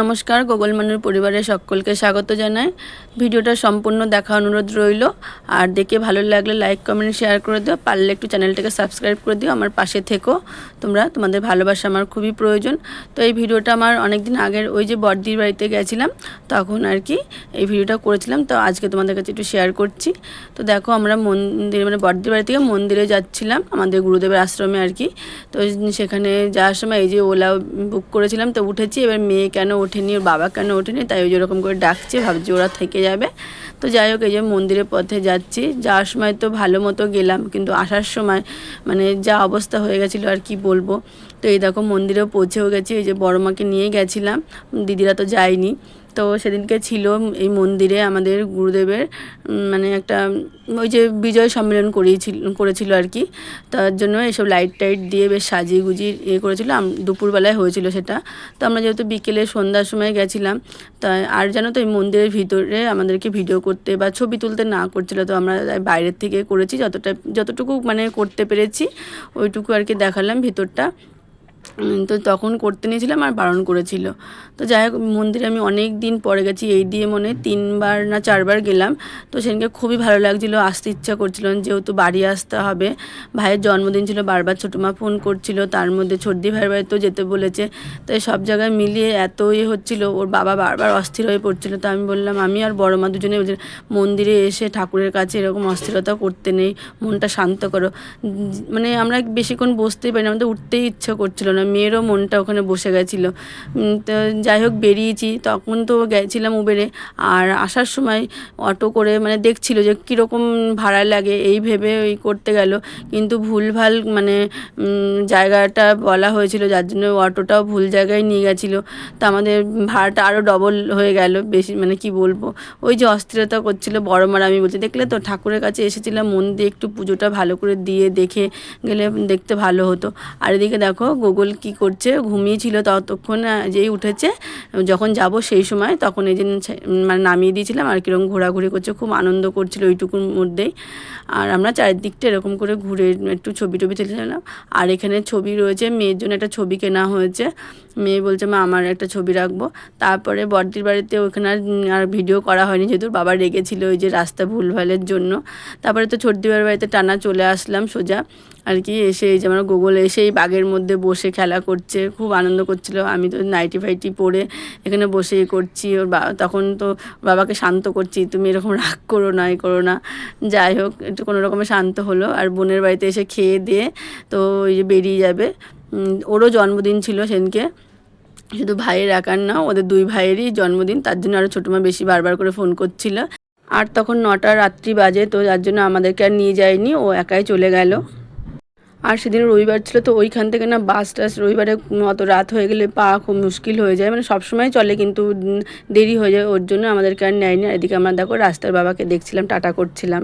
নমস্কার গোগলমানুর পরিবারের সকলকে স্বাগত জানাই। ভিডিওটা সম্পূর্ণ দেখা অনুরোধ রইল। আর দেখে ভালো লাগলে লাইক, কমেন্ট, শেয়ার করে দিও। পারলে একটু চ্যানেলটাকে সাবস্ক্রাইব করে দিও। আমার পাশে থেকো। তোমরা তোমাদের ভালোবাসা আমার খুবই প্রয়োজন। তো এই ভিডিওটা আমার অনেক দিন আগের ওই যে বর্দির বাড়িতে গেছিলাম, তখন আর কি এই ভিডিওটা করেছিলাম। তো আজকে তোমাদের কাছে একটু শেয়ার করছি। তো দেখো আমরা মন্দির মানে বর্দির বাড়ি থেকে মন্দিরে যাচ্ছিলাম, আমাদের গুরুদেবের আশ্রমে আর কি। তো সেখানে যাওয়ার সময় এই যে ওলা বুক করেছিলাম, তো উঠেছি। এবার মেয়ে কেন ওঠেনি, ওর বাবা কেন ওঠেনি, তাই ওই যেরকম করে ডাকছে, ভাবছি ওরা থেকে যাবে। তো যাই হোক, এই যে মন্দিরের পথে যাচ্ছি। যাওয়ার সময় তো ভালো মতো গেলাম, কিন্তু আসার সময় মানে যা অবস্থা হয়ে গেছিল আর কি বলব। তো এই দেখো মন্দিরেও পৌঁছেও গেছি, এই যে বড়মাকে নিয়ে গেছিলাম। দিদিরা তো যায়নি। তো সেদিনকে ছিল এই মন্দিরে আমাদের গুরুদেবের মানে একটা, ওই যে বিজয় সম্মেলন করিয়েছিল, করেছিল আর কি। তার জন্য এসব লাইট টাইট দিয়ে বেশ সাজিয়ে গুজিয়ে ইয়ে করেছিল। দুপুরবেলায় হয়েছিল সেটা। তো আমরা যেহেতু বিকেলে সন্ধ্যার সময় গেছিলাম তা আর জানো তো এই মন্দিরের ভিতরে আমাদেরকে ভিডিও করতে বা ছবি তুলতে না করছিল, তো আমরা বাইরের থেকে করেছি। যতটা, যতটুকু মানে করতে পেরেছি, ওইটুকু আর কি দেখালাম ভিতরটা। তো তখন করতে নিয়েছিলাম আর বারণ করেছিল। তো যাই হোক, মন্দিরে আমি অনেক দিন পরে গেছি, এই দিয়ে মনে তিনবার না চারবার গেলাম। তো সেদিনকে খুবই ভালো লাগছিল, আসতে ইচ্ছা করছিল যেহেতু বাড়ি আসতে হবে। ভাইয়ের জন্মদিন ছিল, বারবার ছোটো মা ফোন করছিল, তার মধ্যে ছর্দি ভাইয়ের বাড়িতেও যেতে বলেছে। তো সব জায়গায় মিলিয়ে এত ইয়ে হচ্ছিল, ওর বাবা বারবার অস্থির হয়ে পড়ছিল। তো আমি বললাম, আমি আর বড় মা দুজনে মন্দিরে এসে ঠাকুরের কাছে এরকম অস্থিরতা করতে নেই, মনটা শান্ত করো। মানে আমরা বেশিক্ষণ বসতেই পারি না, আমাদের উঠতেই ইচ্ছা করছিল না। মেয়েরও মনটা ওখানে বসে গেছিল। তো যাই হোক বেরিয়েছি, তখন তো গেছিলাম উবেরে আর আসার সময় অটো করে মানে দেখছিল যে কীরকম ভাড়া লাগে, এই ভেবে ওই করতে গেল। কিন্তু ভুলভাল মানে জায়গাটা বলা হয়েছিল, যার জন্য অটোটাও ভুল জায়গায় নিয়ে গেছিল। তো আমাদের ভাড়াটা আরও ডবল হয়ে গেল, বেশি মানে কি বলব? ওই যে অস্থিরতা করছিল বড় মারা, আমি বলছি, দেখলে তো ঠাকুরের কাছে এসেছিলাম, মন দিয়ে একটু পুজোটা ভালো করে দিয়ে দেখে গেলে দেখতে ভালো হতো। আর এদিকে দেখো গুগল কি করছে? ঘুমিয়েছিল ততক্ষণ যেই উঠেছে, যখন যাব সেই সময় তখন এই মানে নামিয়ে দিয়েছিলাম আর কীরকম ঘোরাঘুরি করছে, খুব আনন্দ করছিল ওইটুকুর মধ্যেই। আর আমরা চারিদিকটা এরকম করে ঘুরে একটু ছবি টবি তুলেছিলাম। আর এখানে ছবি রয়েছে, মেয়ের জন্য একটা ছবি কেনা হয়েছে। মেয়ে বলছে, মা, আমার একটা ছবি রাখব। তারপরে বর্দির বাড়িতে ওখানে আর ভিডিও করা হয়নি যেহেতু বাবা রেগেছিল ওই যে রাস্তা ভুলভালের জন্য। তারপরে তো ছোটদিবার বাড়িতে টানা চলে আসলাম সোজা। আর কি, এসে এই যে আমার গোগল এসে এই বাঘের মধ্যে বসে খেলা করছে, খুব আনন্দ করছিল। আমি তো নাইটি ফাইটি পরে এখানে বসে করছি, ওর বা, তখন তো বাবাকে শান্ত করছি, তুমি এরকম রাগ করো না, এ করো না। যাই হোক, একটু কোনো রকমের শান্ত হলো, আর বোনের বাড়িতে এসে খেয়ে দিয়ে তো ওই যে বেরিয়ে যাবে। ওরও জন্মদিন ছিল সেদিনকে। শুধু ভাইয়ের একার না, ওদের দুই ভাইয়েরই জন্মদিন, তার জন্য আরও ছোটো মা বেশি বারবার করে ফোন করছিল। আর তখন নটা রাত্রি বাজে, তো যার জন্য আমাদেরকে আর নিয়ে যায়নি, ও একাই চলে গেল। আর সেদিন রবিবার ছিল, তো ওইখান থেকে না বাস টাস রবিবারে অত রাত হয়ে গেলে পা খুব মুশকিল হয়ে যায়। মানে সবসময় চলে কিন্তু দেরি হয়ে যায়, ওর জন্য আমাদেরকে আর নেয়নি আর এদিকে আমরা দেখো রাস্তার বাবাকে দেখছিলাম, টাটা করছিলাম।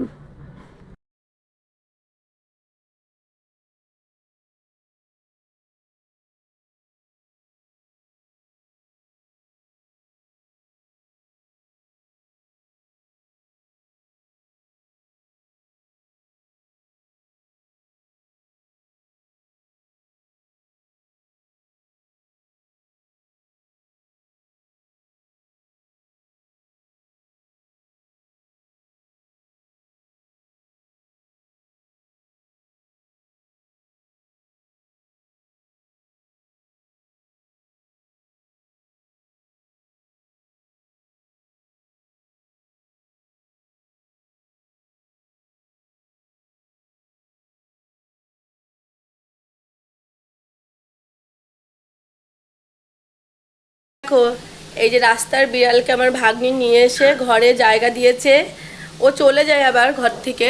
এই যে রাস্তার বিড়ালকে আমার ভাগ্নি নিয়ে এসে ঘরে জায়গা দিয়েছে। ও চলে যায় আবার ঘর থেকে।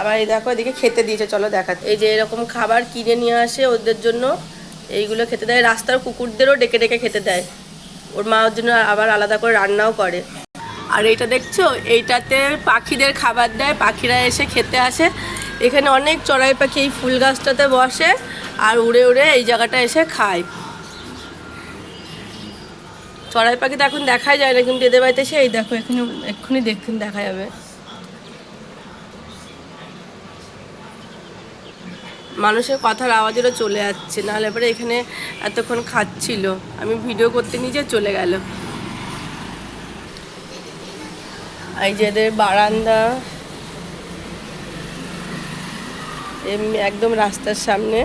আবার এই দেখো এদিকে খেতে দিয়েছে চলো দেখাতে এই যে এরকম খাবার কিনে নিয়ে আসে ওদের জন্য এইগুলো খেতে দেয়। রাস্তার কুকুরদেরও ডেকে ডেকে খেতে দেয়। ওর মা ওর জন্য আবার আলাদা করে রান্নাও করে। আর এইটা দেখছ এইটাতে পাখিদের খাবার দেয় পাখিরা এসে খেতে আসে। এখানে অনেক চড়াই পাখি এই ফুল গাছটাতে বসে আর উড়ে উড়ে এই জায়গাটা এসে খায়। চড়াই পাখি তো এখন দেখাই যায় না, কিন্তু এদের বাড়িতে সেই দেখো এখানে এক্ষুনি দেখুন দেখা যাবে। মানুষের কথার আওয়াজেরও চলে যাচ্ছে নাহলে পরে এখানে এতক্ষণ খাচ্ছিল। আমি ভিডিও করতে নিজে চলে গেল। এই যে এদের বারান্দা। এমনি একদম রাস্তার সামনে।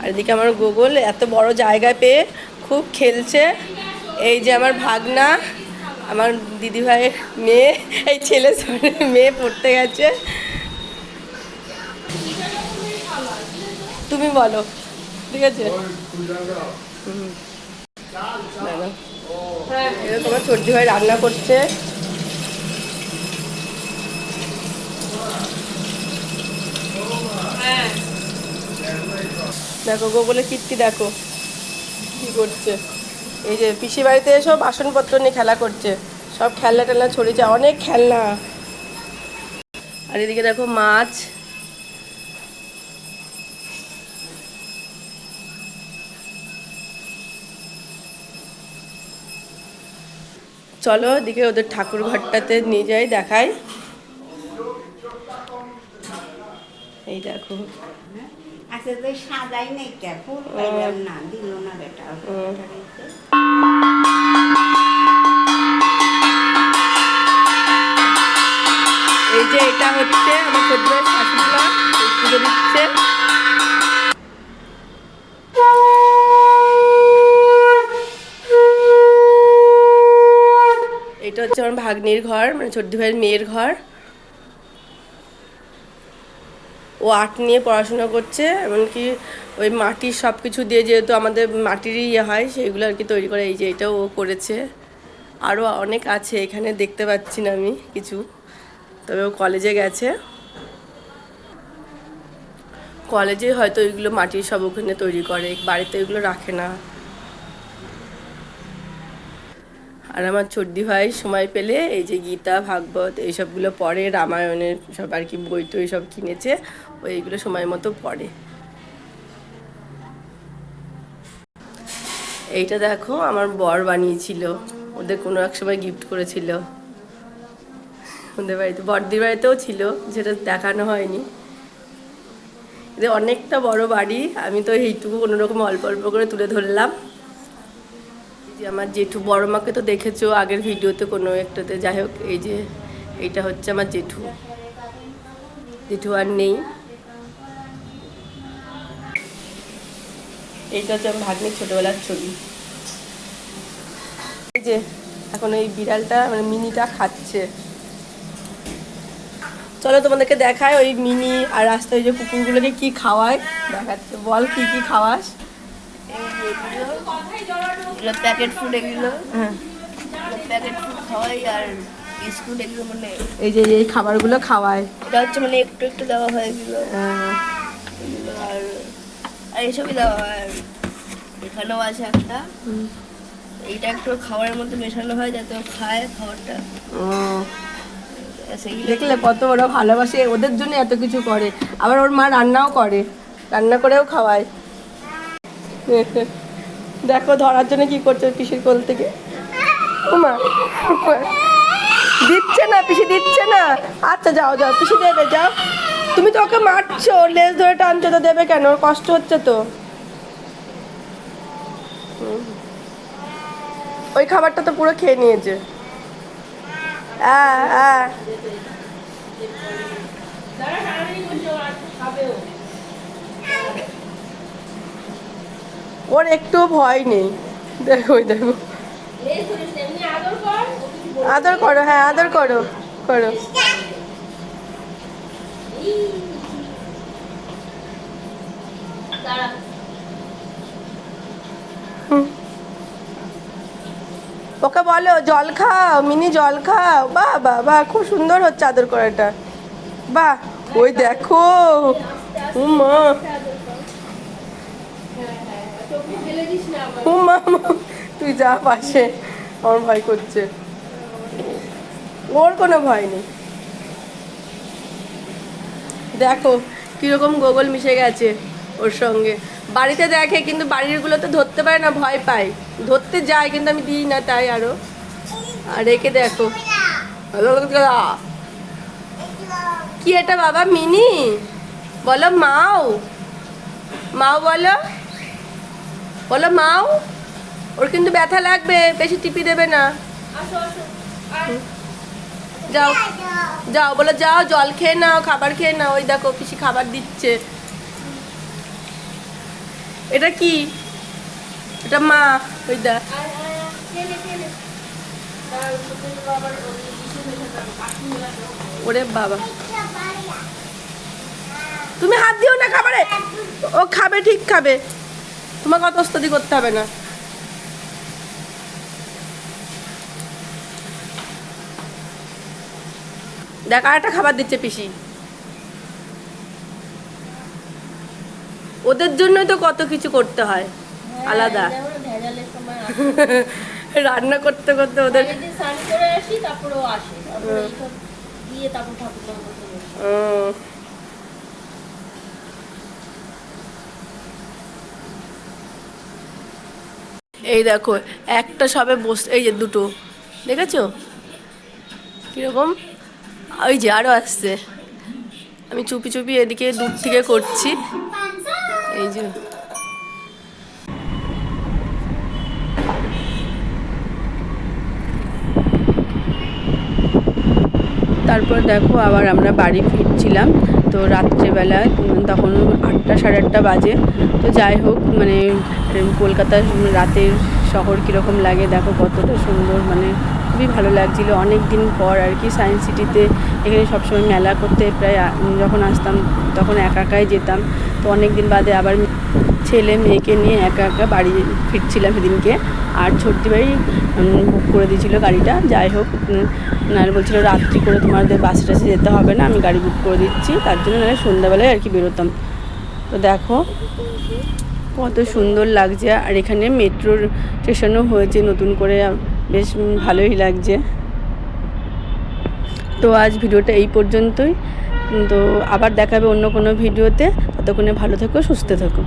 আর এদিকে আমার গুগল, এত বড় জায়গা পেয়ে খুব খেলছে। এই যে আমার ভাগনা, আমার দিদিভাইয়ের মেয়ে, এই ছেলে মেয়ে পড়তে গেছে। তুমি বলো, ঠিক আছে? তোমার ছোটদি ভাই রান্না করছে। দেখো গোগলে কীর্তি দেখো। কি করছে? এই যে পিসি বাড়িতে এসব বাসনপত্র নিয়ে খেলা করছে। সব খেলনা টেলনা ছড়িয়েছে অনেক খেলনা। আর এদিকে দেখো মাছ। চলো এদিকে ওদের ঠাকুর ঘরটাতে নিয়ে যাই, দেখাই। এই দেখো। আচ্ছা তো সাজাই নাই কে? ফুল পাইলাম না দিল না বেটা। এই যে এটা হচ্ছে আমার ছোট ভাই শাশুড়ি মা এই পুজো দিচ্ছে। এটা হচ্ছে আমার ভাগ্নির ঘর মানে ছোট ভাইয়ের মেয়ের ঘর। ও আর্ট নিয়ে পড়াশোনা করছে, এমনকি ওই মাটির সব কিছু দিয়ে যেহেতু আমাদের মাটিরই ইয়ে হয়, সেইগুলো আর কি তৈরি করে, এই যে এটাও ও করেছে। আরও অনেক আছে, এখানে দেখতে পাচ্ছি না আমি কিছু। তবে ও কলেজে গেছে। কলেজে হয়তো ওইগুলো মাটির সব ওখানে তৈরি করে, বাড়িতে ওইগুলো রাখে না। আর আমার ছোটদি ভাই সময় পেলে এই যে গীতা, ভাগবত এইসবগুলো পড়ে, রামায়ণের সব আর কি বই টই সব কিনেছে ও এইগুলো সময় মতো পড়ে। এইটা দেখো আমার বর বানিয়েছিল, ওদের কোনো এক সময় গিফট করেছিল। ওদের বাড়িতে, বড়দির বাড়িতেও ছিল, যেটা দেখানো হয়নি। এদের অনেকটা বড় বাড়ি, আমি তো এইটুকু কোনোরকম অল্প অল্প করে তুলে ধরলাম। যে আমার জেঠু বড় মাকে তো দেখেছ আগের ভিডিওতে কোনো একটাতে। যাই হোক, এই যে এইটা হচ্ছে আমার জেঠু। জেঠু আর নেই। এইটা হচ্ছে আমার ভাগ্নির ছোটবেলার ছবি। এই যে এখন এই বিড়ালটা মানে মিনিটা খাচ্ছে। চলো তোমাদেরকে দেখায় ওই মিনি আর রাস্তায় যে কুকুরগুলোকে কি খাওয়ায়। দেখাচ্ছে। বল কি কি খাওয়াস? এগুলো প্যাকেট ফুড এগুলো। হ্যাঁ। প্যাকেট ফুড খাওয়াই আর বিস্কুট এগুলো মানে এই যে এই খাবারগুলো খাওয়ায়। এটা হচ্ছে মানে একটু একটু দেওয়া হয় এগুলো। আহ, আর আর এইসবই দেওয়া হয়। আর এখানেও আছে একটা। এইটা একটু খাবারের মধ্যে মেশানো হয় যাতে খায় খাবারটা। দেখলে কত ওরা ভালোবাসে। ওদের জন্য এত কিছু করে। আবার ওর মা রান্নাও করে। রান্না করেও খাওয়ায়। দেখো, ধরার জন্য কি করছে পিসির কোল থেকে? ওমা দিচ্ছে না, পিসি দিচ্ছে না। আচ্ছা যাও যাও, পিসি দেবে, যাও। তুমি তো ওকে মারছো, লেজ ধরে টানছো, তো দেবে কেন? ওর কষ্ট হচ্ছে তো। ওই খাবারটা তো পুরো খেয়ে নিয়েছে। হ্যাঁ ওর একটু ভয় নেই। দেখো দেখো। আদর করো হ্যাঁ আদর করো করো। ওকে বলো, জল খাও, মিনি জল খাও। বাহ বাহ বাহ, খুব সুন্দর হচ্ছে আদর করাটা। বাহ, ওই দেখো। তুই যা পাশে, আমার ভয় করছে। ওর কোনো ভয় নেই। দেখো, কীরকম গোগল মিশে গেছে ওর সঙ্গে। বাড়িতে দেখে, কিন্তু বাড়িরগুলো তো ধরতে পারে না, ভয় পায়। ধরতে যায়, কিন্তু আমি দিই না তাই আরও। আর রেখে দেখো। কি এটা বাবা, মিনি? বলো, মাও। মাও বলো। বলো মাও ওর কিন্তু ব্যথা লাগবে বেশি টিপি দেবে না। যাও যাও বলো যাও জল খেয়ে নাও খাবার খেয়ে নাও। ওই দেখো পিসি খাবার দিচ্ছে। এটা কি? এটা মা ওই দেখ ওরে বাবা। তুমি হাত দিও না খাবারে। ও খাবে ঠিক খাবে। তোমাকে অত ওস্তাদি করতে হবে না। দেখ আর একটা খাবার দিচ্ছে পিসি। ওদের জন্যই তো কত কিছু করতে হয়। আলাদা। রান্না করতে করতে ওদের আসি তারপরে আসে দিয়ে তারপর ঠাকুর করতে বসে উম, এই দেখো, একটা সবে বস, এই যে দুটো, দেখেছ? কীরকম? ওই যে আরও আসছে। আমি চুপি চুপি এদিকে দূর থেকে করছি। এই যে। তারপর দেখো আবার আমরা বাড়ি ফিরছিলাম। তো রাত্রেবেলা তখন আটটা সাড়ে আটটা বাজে। তো যাই হোক মানে কলকাতার রাতের শহর কীরকম লাগে, দেখো কতটা সুন্দর মানে খুবই ভালো লাগছিল। অনেক দিন পর আর কি সায়েন্স সিটিতে এখানে সবসময় মেলা করতে প্রায় যখন আসতাম তখন একা একাই যেতাম। তো অনেক দিন বাদে আবার ছেলে মেয়েকে নিয়ে একা একা বাড়ি ফিরছিলাম সেদিনকে। আর ছোট্টি ভাই বুক করে দিয়েছিল গাড়িটা। যাই হোক নাহলে বলছিল রাত্রি করে তোমাদের বাসে টাসে যেতে হবে না, আমি গাড়ি বুক করে দিচ্ছি। তার জন্য নাহলে সন্ধ্যাবেলায় আর কি বেরোতাম। তো দেখো, কত সুন্দর লাগছে। আর এখানে মেট্রোর স্টেশনও হয়েছে, নতুন করে বেশ ভালোই লাগছে। তো আজ ভিডিওটা এই পর্যন্তই। তো আবার দেখাবে অন্য কোনো ভিডিওতে। ততক্ষণে ভালো থেকো, সুস্থ থেকো।